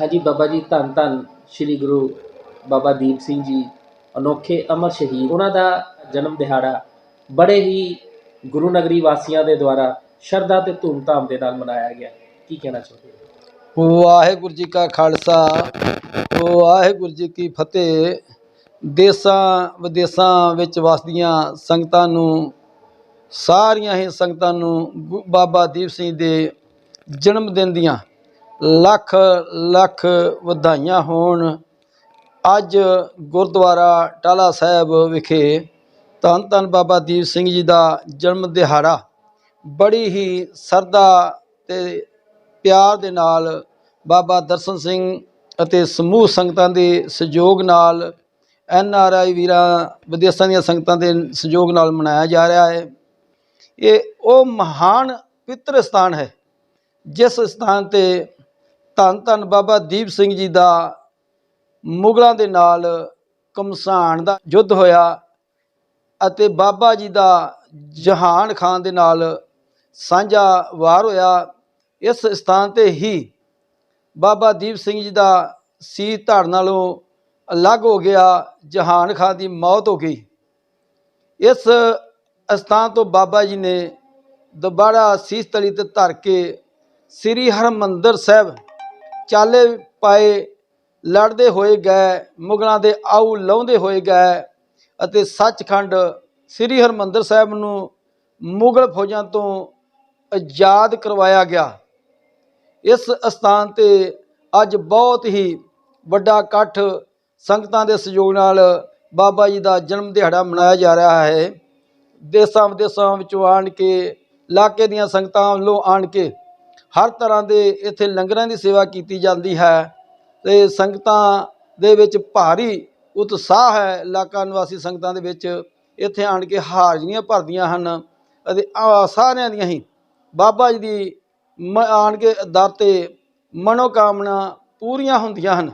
ਹਾਂਜੀ, ਬਾਬਾ ਜੀ, ਧੰਨ ਧੰਨ ਸ੍ਰੀ ਗੁਰੂ ਬਾਬਾ ਦੀਪ ਸਿੰਘ ਜੀ, ਅਨੋਖੇ ਅਮਰ ਸ਼ਹੀਦ। ਉਹਨਾਂ ਦਾ ਜਨਮ ਦਿਹਾੜਾ ਬੜੇ ਹੀ ਗੁਰੂ ਨਗਰੀ ਵਾਸੀਆਂ ਦੇ ਦੁਆਰਾ ਸ਼ਰਧਾ ਤੇ ਧੂਮਧਾਮ ਦੇ ਨਾਲ ਮਨਾਇਆ ਗਿਆ। ਕੀ ਕਹਿਣਾ ਚਾਹੁੰਦੇ ਹੋ ਵਾਹਿਗੁਰੂ ਜੀ ਕਾ ਖਾਲਸਾ, ਵਾਹਿਗੁਰੂ ਜੀ ਕੀ ਫਤਿਹ। ਦੇਸਾਂ ਵਿਦੇਸਾਂ ਵਿੱਚ ਵਸਦੀਆਂ ਸੰਗਤਾਂ ਨੂੰ, ਸਾਰੀਆਂ ਹੀ ਸੰਗਤਾਂ ਨੂੰ ਗੁ- ਬਾਬਾ ਦੀਪ ਸਿੰਘ ਦੇ ਜਨਮ ਦਿਨ ਦੀਆਂ ਲੱਖ ਲੱਖ ਵਧਾਈਆਂ ਹੋਣ। ਅੱਜ ਗੁਰਦੁਆਰਾ ਟਾਲਾ ਸਾਹਿਬ ਵਿਖੇ ਧੰਨ ਧੰਨ ਬਾਬਾ ਦੀਪ ਸਿੰਘ ਜੀ ਦਾ ਜਨਮ ਦਿਹਾੜਾ। ਬੜੀ ਹੀ ਸਰਦਾ ਤੇ ਪਿਆਰ ਦੇ ਨਾਲ ਬਾਬਾ ਦਰਸ਼ਨ ਸਿੰਘ ਅਤੇ ਸਮੂਹ ਸੰਗਤਾਂ ਦੇ ਸਹਿਯੋਗ ਨਾਲ ਐਨ ਆਰ ਆਈ ਵੀਰਾਂ, ਵਿਦੇਸ਼ਾਂ ਦੀਆਂ ਸੰਗਤਾਂ ਦੇ ਸਹਿਯੋਗ ਨਾਲ ਮਨਾਇਆ ਜਾ ਰਿਹਾ ਹੈ। ਇਹ ਉਹ ਮਹਾਨ ਪਿਤਰ ਸਥਾਨ ਹੈ, ਜਿਸ ਸਥਾਨ ਤੇ ਧੰਨ ਧੰਨ ਬਾਬਾ ਦੀਪ ਸਿੰਘ ਜੀ ਦਾ ਮੁਗਲਾਂ ਦੇ ਨਾਲ ਕਮਸਾਨ ਦਾ ਯੁੱਧ ਹੋਇਆ ਅਤੇ ਬਾਬਾ ਜੀ ਦਾ ਜਹਾਨ ਖਾਨ ਦੇ ਨਾਲ ਸਾਂਝਾ ਵਾਰ ਹੋਇਆ। ਇਸ ਸਥਾਨ ਤੇ ਹੀ ਬਾਬਾ ਦੀਪ ਸਿੰਘ ਜੀ ਦਾ ਸੀ ਧੜ ਨਾਲੋਂ ਅਲੱਗ ਹੋ ਗਿਆ, ਜਹਾਨ ਖਾਨ ਦੀ ਮੌਤ ਹੋ ਗਈ। ਇਸ ਸਥਾਨ ਤੋਂ ਬਾਬਾ ਜੀ ਨੇ ਦੁਬਾਰਾ ਸੀਸ ਤਲੀ ਤੇ ਧਰ ਕੇ ਸ੍ਰੀ ਹਰਮੰਦਰ ਸਾਹਿਬ ਚਾਲੇ ਪਾਏ ਲੜਦੇ ਹੋਏ ਗਏ, ਮੁਗਲਾਂ ਦੇ ਆਉ ਲਾਉਂਦੇ ਹੋਏ ਗਏ ਅਤੇ ਸੱਚਖੰਡ ਸ੍ਰੀ ਹਰਮੰਦਰ ਸਾਹਿਬ ਨੂੰ ਮੁਗਲ ਫੌਜਾਂ ਤੋਂ ਆਜ਼ਾਦ ਕਰਵਾਇਆ ਗਿਆ। ਇਸ ਸਥਾਨ ਤੇ ਅੱਜ ਬਹੁਤ ਹੀ ਵੱਡਾ ਇਕੱਠ ਸੰਗਤਾਂ ਦੇ ਸਹਿਯੋਗ ਨਾਲ ਬਾਬਾ ਜੀ ਦਾ ਜਨਮ ਦਿਹਾੜਾ ਮਨਾਇਆ ਜਾ ਰਿਹਾ ਹੈ। ਦੇਸਾਂ ਵਿਦੇਸਾਂ ਵਿੱਚੋਂ ਆਣ ਕੇ, ਇਲਾਕੇ ਦੀਆਂ ਸੰਗਤਾਂ ਵੱਲੋਂ ਆਣ ਕੇ ਹਰ ਤਰ੍ਹਾਂ ਦੇ ਇੱਥੇ ਲੰਗਰਾਂ ਦੀ ਸੇਵਾ ਕੀਤੀ ਜਾਂਦੀ ਹੈ ਤੇ ਸੰਗਤਾਂ ਦੇ ਵਿੱਚ ਭਾਰੀ ਉਤਸ਼ਾਹ ਹੈ, ਇਲਾਕਾ ਨਿਵਾਸੀ ਸੰਗਤਾਂ ਦੇ ਵਿੱਚ। ਇੱਥੇ ਆਣ ਕੇ ਹਾਜ਼ਰੀਆਂ ਭਰਦੀਆਂ ਹਨ ਅਤੇ ਸਾਰਿਆਂ ਦੀਆਂ ਹੀ। ਬਾਬਾ ਜੀ ਦੀ ਮ- ਆਣ ਕੇ ਦਰ ਤੇ ਮਨੋਕਾਮਨਾ ਪੂਰੀਆਂ ਹੁੰਦੀਆਂ ਹਨ।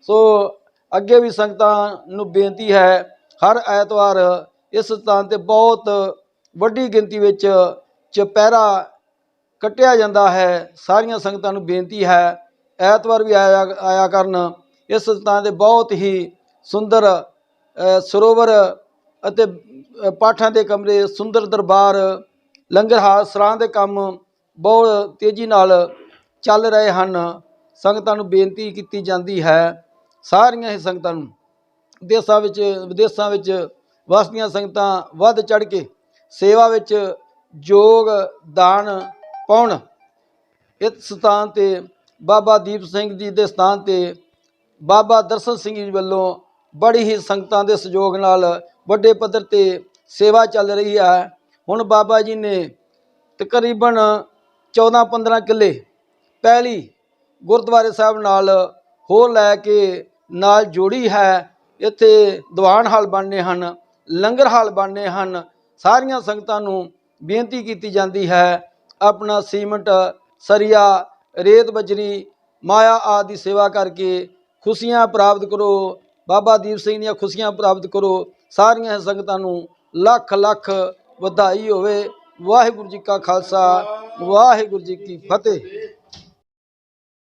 ਸੋ ਅੱਗੇ ਵੀ ਸੰਗਤਾਂ ਨੂੰ ਬੇਨਤੀ ਹੈ, ਹਰ ਐਤਵਾਰ ਇਸ ਸਥਾਨ ਤੇ ਬਹੁਤ ਵੱਡੀ ਗਿਣਤੀ ਵਿੱਚ ਚੁਪਹਿਰਾ ਕੱਟਿਆ ਜਾਂਦਾ ਹੈ। ਸਾਰੀਆਂ ਸੰਗਤਾਂ ਨੂੰ ਬੇਨਤੀ ਹੈ, ਐਤਵਾਰ ਵੀ ਆਇਆ ਆਇਆ ਕਰਨ। ਇਸ ਸਥਾਨ ਦੇ ਬਹੁਤ ਹੀ ਸੁੰਦਰ ਸਰੋਵਰ ਅਤੇ ਪਾਠਾਂ ਦੇ ਕਮਰੇ, ਸੁੰਦਰ ਦਰਬਾਰ, ਲੰਗਰ ਹਾਲ ਸਰਾਂ ਦੇ ਕੰਮ ਬਹੁਤ ਤੇਜ਼ੀ ਨਾਲ ਚੱਲ ਰਹੇ ਹਨ। ਸੰਗਤਾਂ ਨੂੰ ਬੇਨਤੀ ਕੀਤੀ ਜਾਂਦੀ ਹੈ ਸਾਰੀਆਂ ਹੀ ਸੰਗਤਾਂ ਨੂੰ। ਦੇਸਾਂ ਵਿੱਚ, ਵਿਦੇਸ਼ਾਂ ਵਿੱਚ ਵਸਦੀਆਂ ਸੰਗਤਾਂ ਵੱਧ ਚੜ ਕੇ ਸੇਵਾ ਵਿੱਚ ਯੋਗ ਦਾਨ ਪਾਉਣ ਇਸ ਸਥਾਨ ਤੇ ਬਾਬਾ ਦੀਪ ਸਿੰਘ ਜੀ ਦੇ ਸਥਾਨ ਤੇ ਬਾਬਾ ਦਰਸ਼ਨ ਸਿੰਘ ਜੀ ਵੱਲੋਂ ਬੜੀ ਹੀ ਸੰਗਤਾਂ ਦੇ ਸਹਿਯੋਗ ਨਾਲ ਵੱਡੇ ਪੱਧਰ ਤੇ ਸੇਵਾ ਚੱਲ ਰਹੀ ਹੈ। ਹੁਣ ਬਾਬਾ ਜੀ ਨੇ ਤਕਰੀਬਨ 14-15 ਕਿੱਲੇ ਪਹਿਲੀ ਗੁਰਦੁਆਰੇ ਸਾਹਿਬ ਨਾਲ ਹੋਰ ਲੈ ਕੇ ਨਾਲ ਜੋੜੀ ਹੈ। ਇੱਥੇ ਦੀਵਾਨ ਹਾਲ ਬਣਨੇ ਹਨ, ਲੰਗਰ ਹਾਲ ਬਣਨੇ ਹਨ। ਸਾਰੀਆਂ ਸੰਗਤਾਂ ਨੂੰ ਬੇਨਤੀ ਕੀਤੀ ਜਾਂਦੀ ਹੈ ਆਪਣਾ ਸੀਮਟ, ਸਰੀਆ, ਰੇਤ ਬਜਰੀ, ਮਾਇਆ ਆਦਿ ਦੀ ਸੇਵਾ ਕਰਕੇ ਖੁਸ਼ੀਆਂ ਪ੍ਰਾਪਤ ਕਰੋ। ਬਾਬਾ ਦੀਪ ਸਿੰਘ ਦੀਆਂ ਖੁਸ਼ੀਆਂ ਪ੍ਰਾਪਤ ਕਰੋ। ਸਾਰੀਆਂ ਸੰਗਤਾਂ ਨੂੰ ਲੱਖ ਲੱਖ ਵਧਾਈ ਹੋਵੇ। ਵਾਹਿਗੁਰੂ ਜੀ ਕਾ ਖਾਲਸਾ, ਵਾਹਿਗੁਰੂ ਜੀ ਕੀ ਫਤਿਹ।